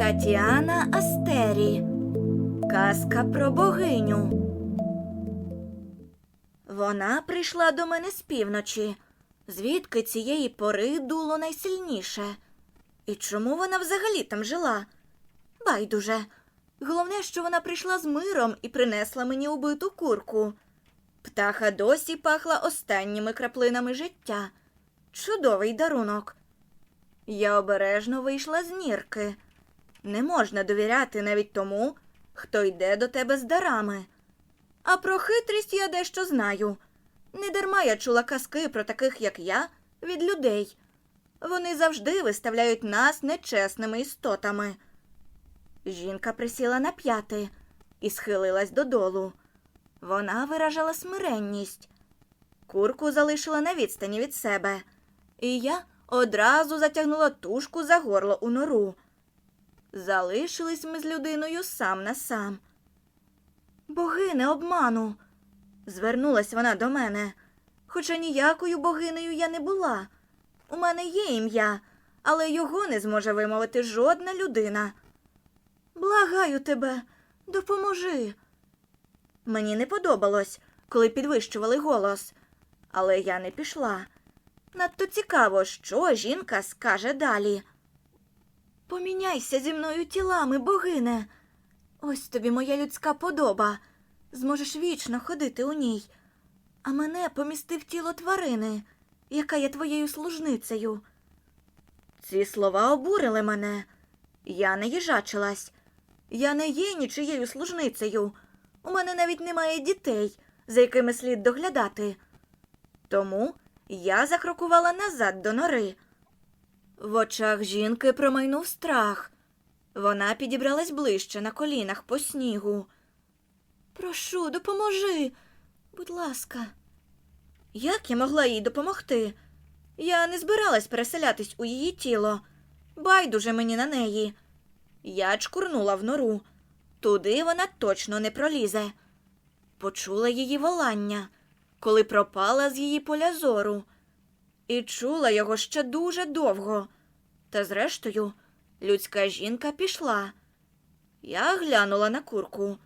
Тетяна Астері. Казка про богиню. Вона прийшла до мене з півночі, звідки цієї пори дуло найсильніше. І чому вона взагалі там жила? Байдуже. Головне, що вона прийшла з миром і принесла мені убиту курку. Птаха досі пахла останніми краплинами життя. Чудовий дарунок. Я обережно вийшла з нірки. Не можна довіряти навіть тому, хто йде до тебе з дарами. А про хитрість я дещо знаю. Не дарма я чула казки про таких, як я, від людей. Вони завжди виставляють нас нечесними істотами. Жінка присіла на п'яти і схилилась додолу. Вона виражала смиренність. Курку залишила на відстані від себе, і я одразу затягнула тушку за горло у нору. Залишились ми з людиною сам на сам. Богине обману. Звернулась вона до мене. Хоча ніякою богинею я не була. У мене є ім'я, але його не зможе вимовити жодна людина. Благаю тебе, допоможи. Мені не подобалось, коли підвищували голос, але я не пішла. Надто цікаво, що жінка скаже далі. Поміняйся зі мною тілами, богине. Ось тобі моя людська подоба. Зможеш вічно ходити у ній. А мене помісти в тіло тварини, яка є твоєю служницею. Ці слова обурили мене. Я не їжачилась. Я не є нічиєю служницею. У мене навіть немає дітей, за якими слід доглядати. Тому я закрокувала назад до нори. В очах жінки промайнув страх. Вона підібралась ближче на колінах по снігу. Прошу, допоможи, будь ласка. Як я могла їй допомогти? Я не збиралась переселятись у її тіло. Байдуже мені на неї. Я чкурнула в нору. Туди вона точно не пролізе. Почула її волання, коли пропала з її поля зору, і чула його ще дуже довго. Та зрештою, людська жінка пішла. Я глянула на курку.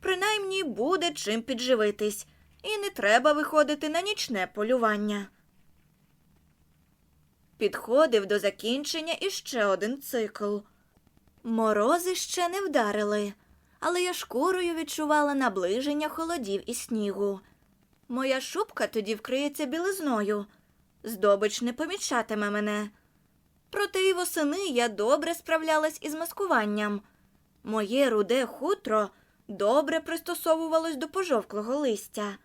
Принаймні буде чим підживитись, і не треба виходити на нічне полювання. Підходив до закінчення іще один цикл. Морози ще не вдарили, але я шкурою відчувала наближення холодів і снігу. Моя шубка тоді вкриється білизною. Здобич не помічатиме мене. Проте й восени я добре справлялась із маскуванням. Моє руде хутро добре пристосовувалось до пожовклого листя.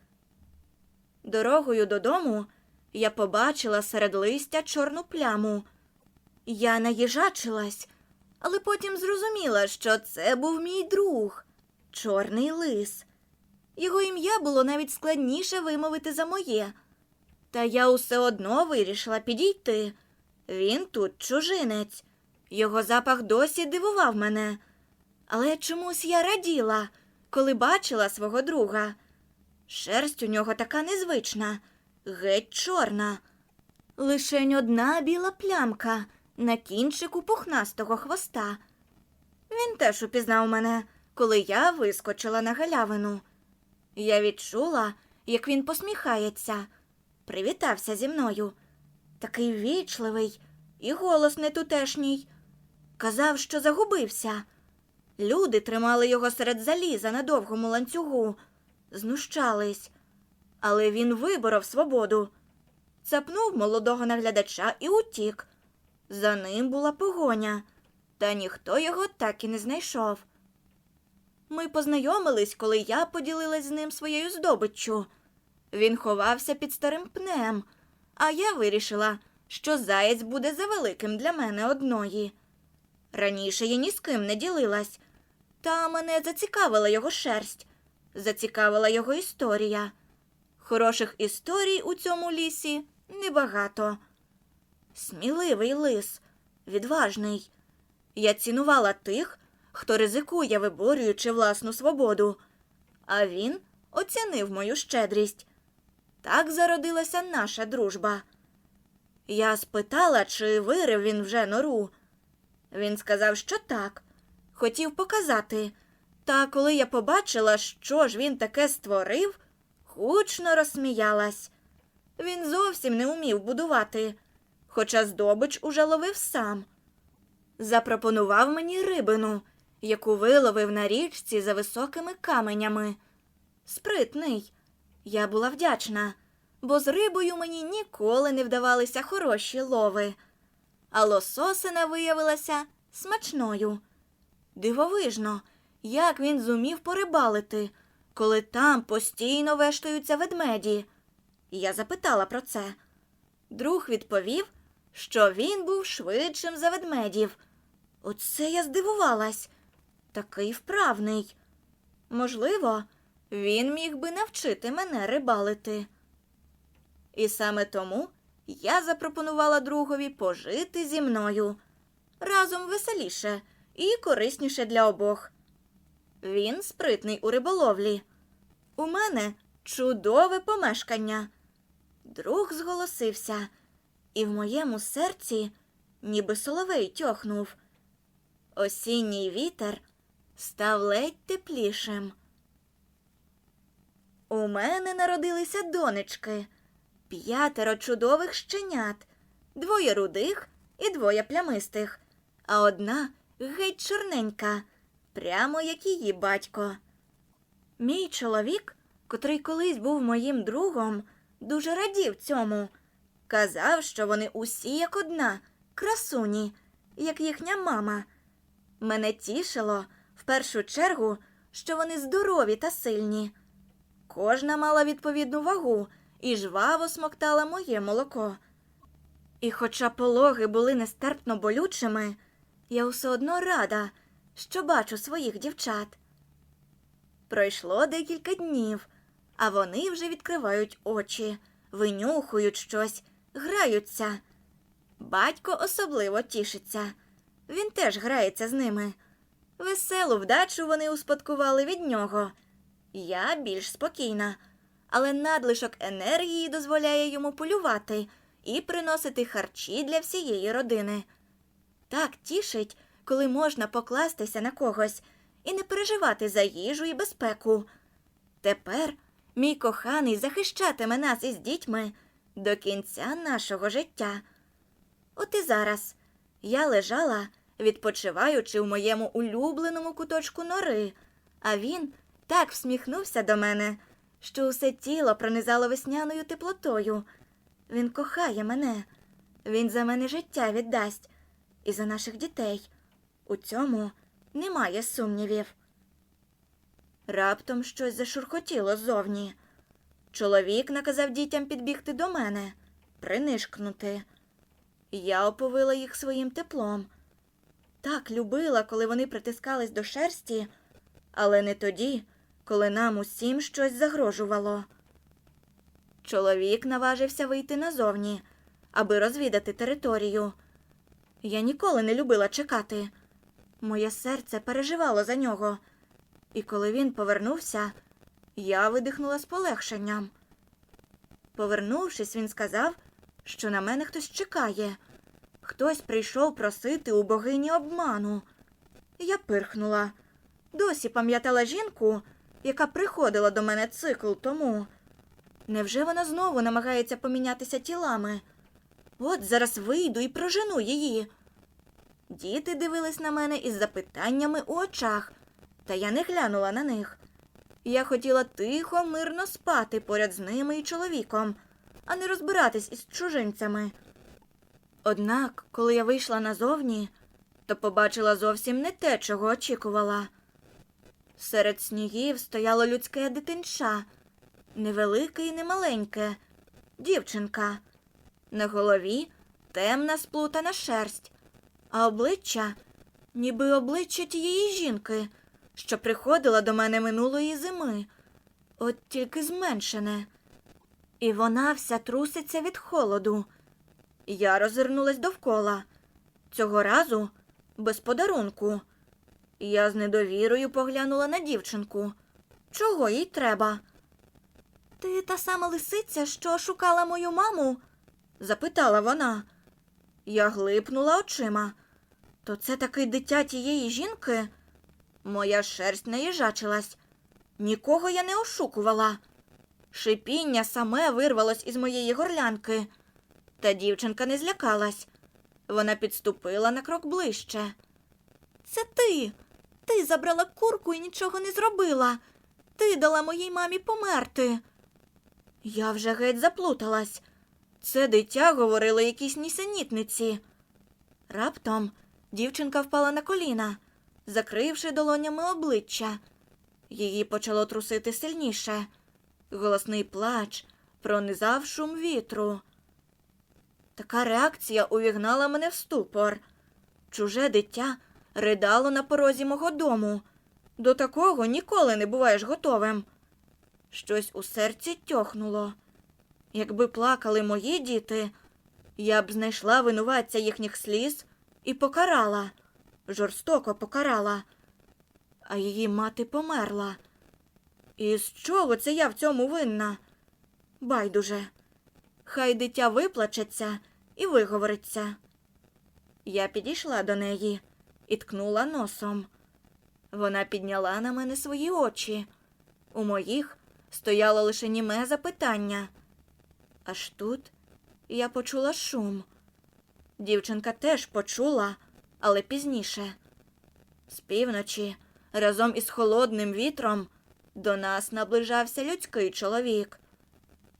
Дорогою додому я побачила серед листя чорну пляму. Я наїжачилась, але потім зрозуміла, що це був мій друг, чорний лис. Його ім'я було навіть складніше вимовити за моє. Та я усе одно вирішила підійти. Він тут чужинець. Його запах досі дивував мене. Але чомусь я раділа, коли бачила свого друга. Шерсть у нього така незвична, геть чорна. Лишень одна біла плямка на кінчику пухнастого хвоста. Він теж упізнав мене, коли я вискочила на галявину. Я відчула, як він посміхається, привітався зі мною. Такий вічливий і голос не тутешній. Казав, що загубився. Люди тримали його серед заліза на довгому ланцюгу, знущались. Але він виборов свободу, цапнув молодого наглядача і утік. За ним була погоня, та ніхто його так і не знайшов. Ми познайомились, коли я поділилась з ним своєю здобиччю. Він ховався під старим пнем, а я вирішила, що заєць буде завеликим для мене одної. Раніше я ні з ким не ділилась, та мене зацікавила його шерсть, зацікавила його історія. Хороших історій у цьому лісі небагато. Сміливий лис, відважний. Я цінувала тих, хто ризикує, виборюючи власну свободу, а він оцінив мою щедрість. Так зародилася наша дружба. Я спитала, чи вирив він вже нору. Він сказав, що так, хотів показати. Та коли я побачила, що ж він таке створив, гучно розсміялась. Він зовсім не умів будувати, хоча здобич уже ловив сам. Запропонував мені рибину, яку виловив на річці за високими каменями. Спритний. Я була вдячна, бо з рибою мені ніколи не вдавалися хороші лови. А лососина виявилася смачною. Дивовижно, як він зумів порибалити, коли там постійно вештаються ведмеді. Я запитала про це. Друг відповів, що він був швидшим за ведмедів. Оце я здивувалась. Такий вправний. Можливо, він міг би навчити мене рибалити. І саме тому я запропонувала другові пожити зі мною разом веселіше і корисніше для обох. Він спритний у риболовлі. У мене чудове помешкання. Друг зголосився, і в моєму серці ніби соловей тьохнув. Осінній вітер став ледь теплішим. У мене народилися донечки, п'ятеро чудових щенят, двоє рудих і двоє плямистих, а одна геть чорненька, прямо як її батько. Мій чоловік, котрий колись був моїм другом, дуже радів цьому. Казав, що вони усі як одна, красуні, як їхня мама. Мене тішило в першу чергу, що вони здорові та сильні. Кожна мала відповідну вагу і жваво смоктала моє молоко. І хоча пологи були нестерпно болючими, я все одно рада, що бачу своїх дівчат. Пройшло декілька днів, а вони вже відкривають очі, винюхують щось, граються. Батько особливо тішиться. Він теж грається з ними. Веселу вдачу вони успадкували від нього. Я більш спокійна, але надлишок енергії дозволяє йому полювати і приносити харчі для всієї родини. Так тішить, коли можна покластися на когось і не переживати за їжу і безпеку. Тепер мій коханий захищатиме нас із дітьми до кінця нашого життя. От і зараз я лежала, відпочиваючи в моєму улюбленому куточку нори, а він так всміхнувся до мене, що усе тіло пронизало весняною теплотою. Він кохає мене, він за мене життя віддасть і за наших дітей. У цьому немає сумнівів. Раптом щось зашурхотіло ззовні. Чоловік наказав дітям підбігти до мене, принишкнути. Я оповила їх своїм теплом. Так любила, коли вони притискались до шерсті, але не тоді, коли нам усім щось загрожувало. Чоловік наважився вийти назовні, аби розвідати територію. Я ніколи не любила чекати. Моє серце переживало за нього, і коли він повернувся, я видихнула з полегшенням. Повернувшись, він сказав, що на мене хтось чекає. Хтось прийшов просити у богині обману. Я пирхнула. Досі пам'ятала жінку, яка приходила до мене цикл тому. Невже вона знову намагається помінятися тілами? От зараз вийду і прожену її. Діти дивились на мене із запитаннями у очах, та я не глянула на них. Я хотіла тихо, мирно спати поряд з ними і чоловіком, а не розбиратись із чужинцями. Однак, коли я вийшла назовні, то побачила зовсім не те, чого очікувала. Серед снігів стояло людське дитинча, невелике і немаленьке, дівчинка. На голові темна сплутана шерсть, а обличчя, ніби обличчя тієї жінки, що приходила до мене минулої зими, от тільки зменшене. І вона вся труситься від холоду. Я розвернулась довкола. Цього разу без подарунку. Я з недовірою поглянула на дівчинку. Чого їй треба? Ти та сама лисиця, що шукала мою маму? запитала вона. Я глипнула очима. То це таки дитя тієї жінки? Моя шерсть наїжачилась. Нікого я не ошукувала. Шипіння саме вирвалось із моєї горлянки. Та дівчинка не злякалась. Вона підступила на крок ближче. Це ти. Ти забрала курку і нічого не зробила. Ти дала моїй мамі померти. Я вже геть заплуталась. Це дитя говорило якісь нісенітниці. Раптом дівчинка впала на коліна, закривши долонями обличчя. Її почало трусити сильніше. Голосний плач пронизав шум вітру. Така реакція увігнала мене в ступор. Чуже дитя ридало на порозі мого дому. До такого ніколи не буваєш готовим. Щось у серці тьохнуло. Якби плакали мої діти, я б знайшла винуватця їхніх сліз і покарала, жорстоко покарала. А її мати померла. І з чого це я в цьому винна? Байдуже. Хай дитя виплачеться і виговориться. Я підійшла до неї і ткнула носом. Вона підняла на мене свої очі. У моїх стояло лише німе запитання. Аж тут я почула шум. Дівчинка теж почула, але пізніше. З півночі, разом із холодним вітром, до нас наближався людський чоловік.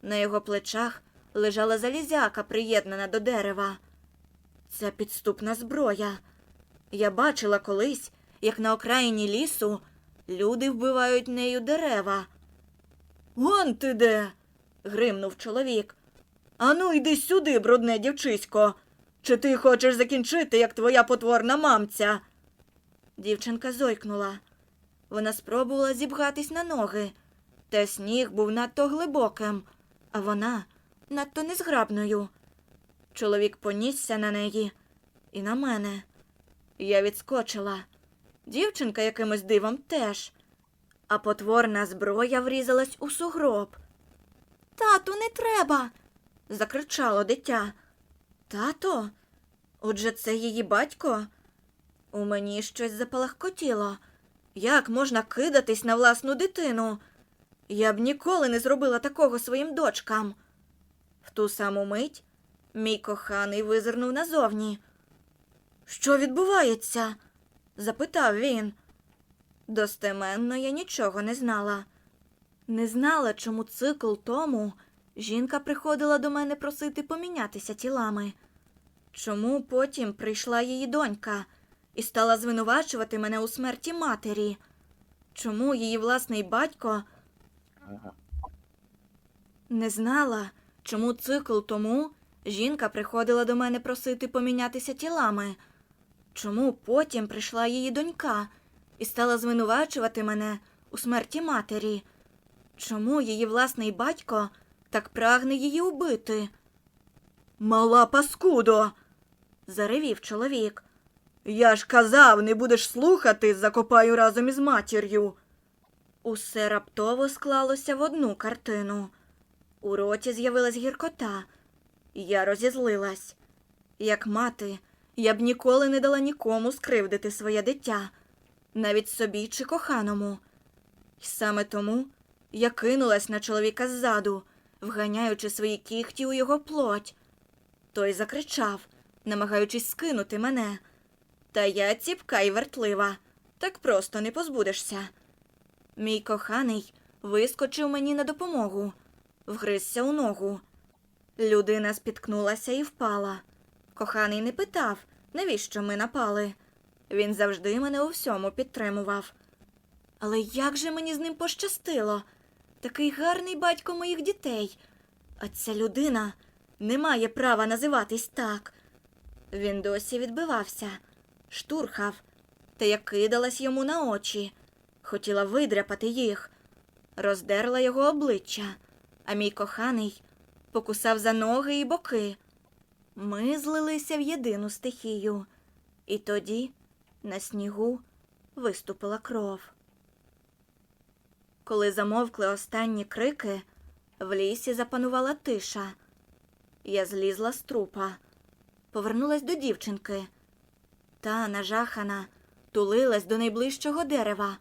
На його плечах лежала залізяка, приєднана до дерева. Це підступна зброя. Я бачила колись, як на окраїні лісу люди вбивають нею дерева. Вон ти де. гримнув чоловік. Ану, йди сюди, брудне дівчисько. Чи ти хочеш закінчити, як твоя потворна мамця? Дівчинка зойкнула. Вона спробувала зібгатись на ноги, та сніг був надто глибоким, а вона надто незграбною. Чоловік понісся на неї і на мене. Я відскочила. Дівчинка якимось дивом теж. А потворна зброя врізалась у сугроб. Тату, не треба. закричало дитя. Тато? Отже, це її батько? У мені щось запалахкотіло. Як можна кидатись на власну дитину? Я б ніколи не зробила такого своїм дочкам. В ту саму мить мій коханий визирнув назовні. Що відбувається? запитав він. Достеменно я нічого не знала. Не знала, чому цикл тому жінка приходила до мене просити помінятися тілами. Чому потім прийшла її донька і стала звинувачувати мене у смерті матері? Чому її власний батько не знала, чому цикл тому жінка приходила до мене просити помінятися тілами? Чому потім прийшла її донька і стала звинувачувати мене у смерті матері? Чому її власний батько так прагне її убити? Мала паскудо, заревів чоловік. Я ж казав, не будеш слухати, закопаю разом із матір'ю. Усе раптово склалося в одну картину. У роті з'явилась гіркота. Я розізлилась. Як мати, я б ніколи не дала нікому скривдити своє дитя, навіть собі чи коханому. І саме тому я кинулась на чоловіка ззаду, вганяючи свої кіхті у його плоть. Той закричав, намагаючись скинути мене. Та я ціпка й вертлива, так просто не позбудешся. Мій коханий вискочив мені на допомогу, вгризся у ногу. Людина спіткнулася і впала. Коханий не питав, навіщо ми напали. Він завжди мене у всьому підтримував. Але як же мені з ним пощастило? Такий гарний батько моїх дітей. А ця людина не має права називатись так. Він досі відбивався, штурхав, та я кидалась йому на очі, хотіла видряпати їх, роздерла його обличчя, а мій коханий покусав за ноги і боки. Ми злилися в єдину стихію, і тоді на снігу виступила кров. Коли замовкли останні крики, в лісі запанувала тиша. Я злізла з трупа, повернулась до дівчинки. Та, нажахана, тулилась до найближчого дерева,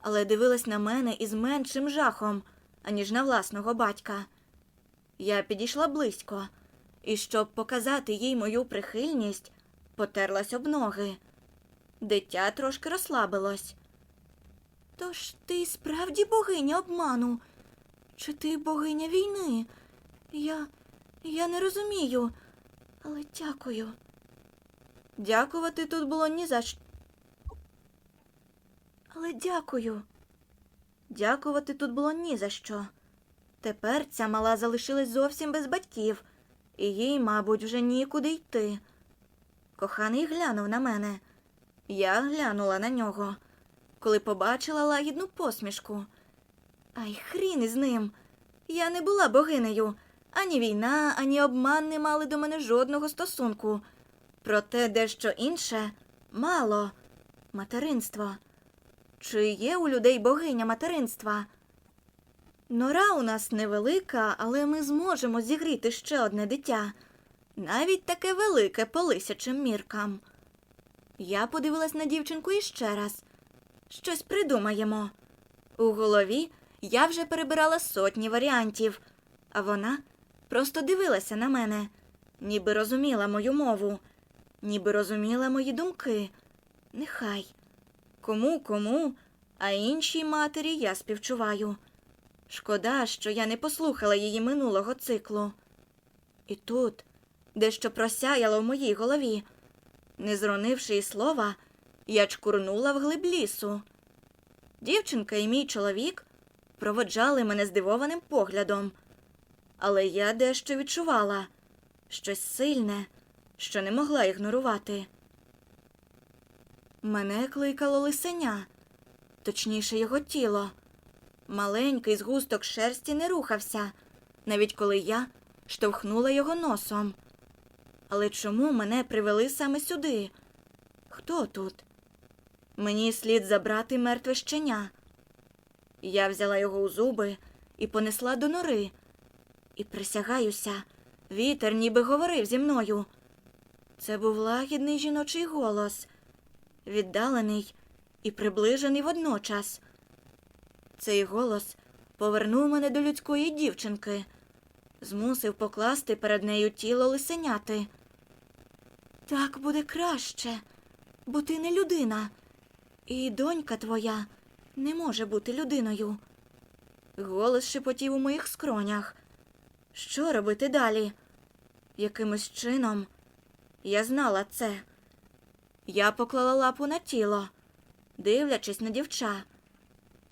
але дивилась на мене із меншим жахом, аніж на власного батька. Я підійшла близько, і щоб показати їй мою прихильність, потерлась об ноги. Дитя трошки розслабилось. Тож ти справді богиня обману? Чи ти богиня війни? Я. я не розумію, але дякую. Дякувати тут було ні за що. Але дякую. Дякувати тут було ні за що. Тепер ця мала залишилась зовсім без батьків, і їй, мабуть, вже нікуди йти. Коханий глянув на мене. Я глянула на нього, коли побачила лагідну посмішку. Ай, хрін із ним. Я не була богинею. Ані війна, ані обман не мали до мене жодного стосунку. Проте дещо інше мало материнство. Чи є у людей богиня материнства? Нора у нас невелика, але ми зможемо зігріти ще одне дитя, навіть таке велике по лисячим міркам. Я подивилась на дівчинку іще раз. Щось придумаємо. У голові я вже перебирала сотні варіантів, а вона просто дивилася на мене, ніби розуміла мою мову, ніби розуміла мої думки. Нехай. Кому, кому, а іншій матері я співчуваю. Шкода, що я не послухала її минулого циклу. І тут дещо просяяло в моїй голові. Не зронивши й слова, я чкурнула в глиб лісу. Дівчинка і мій чоловік проводжали мене здивованим поглядом, але я дещо відчувала щось сильне, що не могла ігнорувати. Мене кликало лисеня, точніше його тіло. Маленький згусток шерсті не рухався, навіть коли я штовхнула його носом. Але чому мене привели саме сюди? Хто тут? Мені слід забрати мертве щеня. Я взяла його у зуби і понесла до нори. І присягаюся, вітер ніби говорив зі мною. Це був лагідний жіночий голос, віддалений і приближений водночас. Цей голос повернув мене до людської дівчинки, змусив покласти перед нею тіло лисеняти. Так буде краще, бо ти не людина, і донька твоя не може бути людиною. Голос шепотів у моїх скронях. Що робити далі? Якимось чином я знала це. Я поклала лапу на тіло, дивлячись на дівча.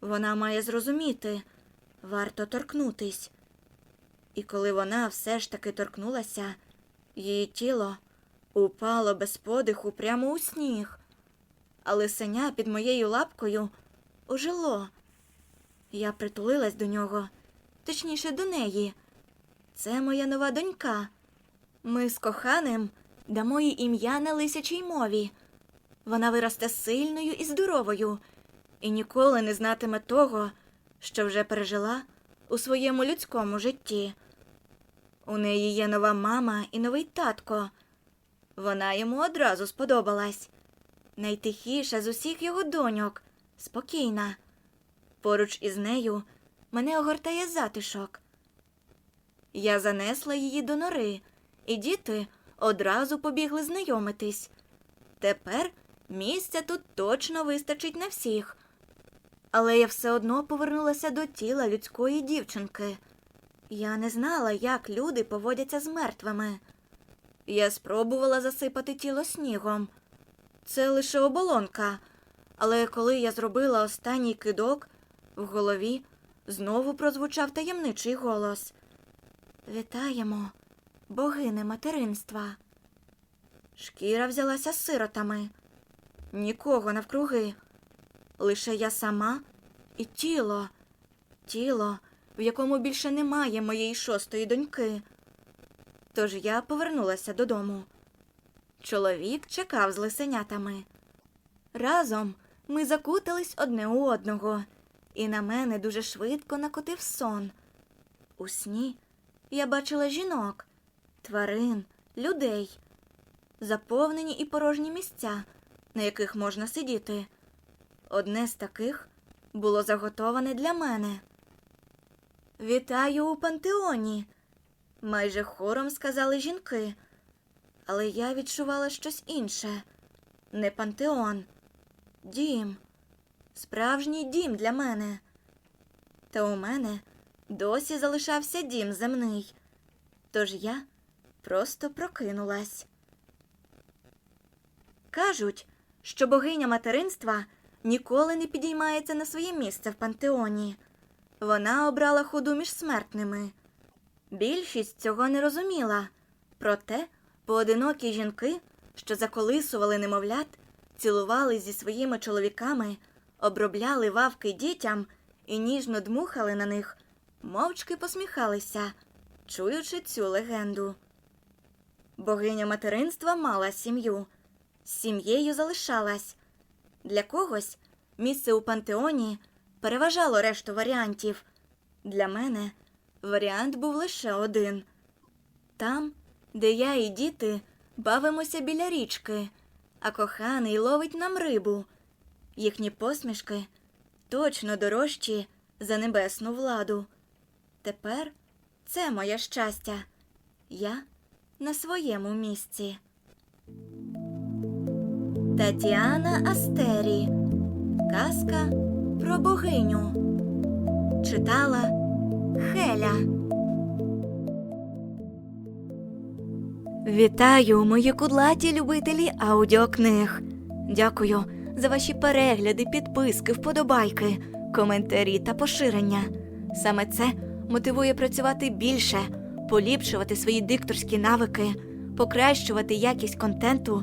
Вона має зрозуміти, варто торкнутись. І коли вона все ж таки торкнулася, її тіло упало без подиху прямо у сніг, а лисеня під моєю лапкою ожило. Я притулилась до нього, точніше до неї. Це моя нова донька. Ми з коханим дамо їй ім'я на лисячій мові. Вона виросте сильною і здоровою і ніколи не знатиме того, що вже пережила у своєму людському житті. У неї є нова мама і новий татко. Вона йому одразу сподобалась. Найтихіша з усіх його доньок, спокійна. Поруч із нею мене огортає затишок. Я занесла її до нори, і діти одразу побігли знайомитись. Тепер місця тут точно вистачить на всіх. Але я все одно повернулася до тіла людської дівчинки. Я не знала, як люди поводяться з мертвими. Я спробувала засипати тіло снігом. Це лише оболонка. Але коли я зробила останній кидок, в голові знову прозвучав таємничий голос. Вітаємо, богине материнства. Шкіра взялася сиротами. Нікого навкруги. Лише я сама і тіло, тіло, в якому більше немає моєї шостої доньки. Тож я повернулася додому. Чоловік чекав з лисенятами. Разом ми закутались одне у одного, і на мене дуже швидко накотив сон. У сні я бачила жінок, тварин, людей. заповнені і порожні місця, на яких можна сидіти. Одне з таких було заготоване для мене. Вітаю у пантеоні, майже хором сказали жінки. Але я відчувала щось інше. Не пантеон, дім, справжній дім для мене. Та у мене досі залишався дім земний. Тож я просто прокинулась. Кажуть, що богиня материнства ніколи не підіймається на своє місце в пантеоні. Вона обрала ходу між смертними. Більшість цього не розуміла. Проте поодинокі жінки, що заколисували немовлят, цілували зі своїми чоловіками, обробляли вавки дітям і ніжно дмухали на них, мовчки посміхалися, чуючи цю легенду. Богиня материнства мала сім'ю, сім'єю залишалась. Для когось місце у пантеоні переважало решту варіантів. Для мене варіант був лише один там, де я і діти бавимося біля річки, а коханий ловить нам рибу. Їхні посмішки точно дорожчі за небесну владу. Тепер це моє щастя. Я на своєму місці. Тетяна Астері. Казка про богиню. Читала Хеля. Вітаю, мої кудлаті любителі аудіокниг. Дякую за ваші перегляди, підписки, вподобайки, коментарі та поширення. Саме це мотивує працювати більше, поліпшувати свої дикторські навики, покращувати якість контенту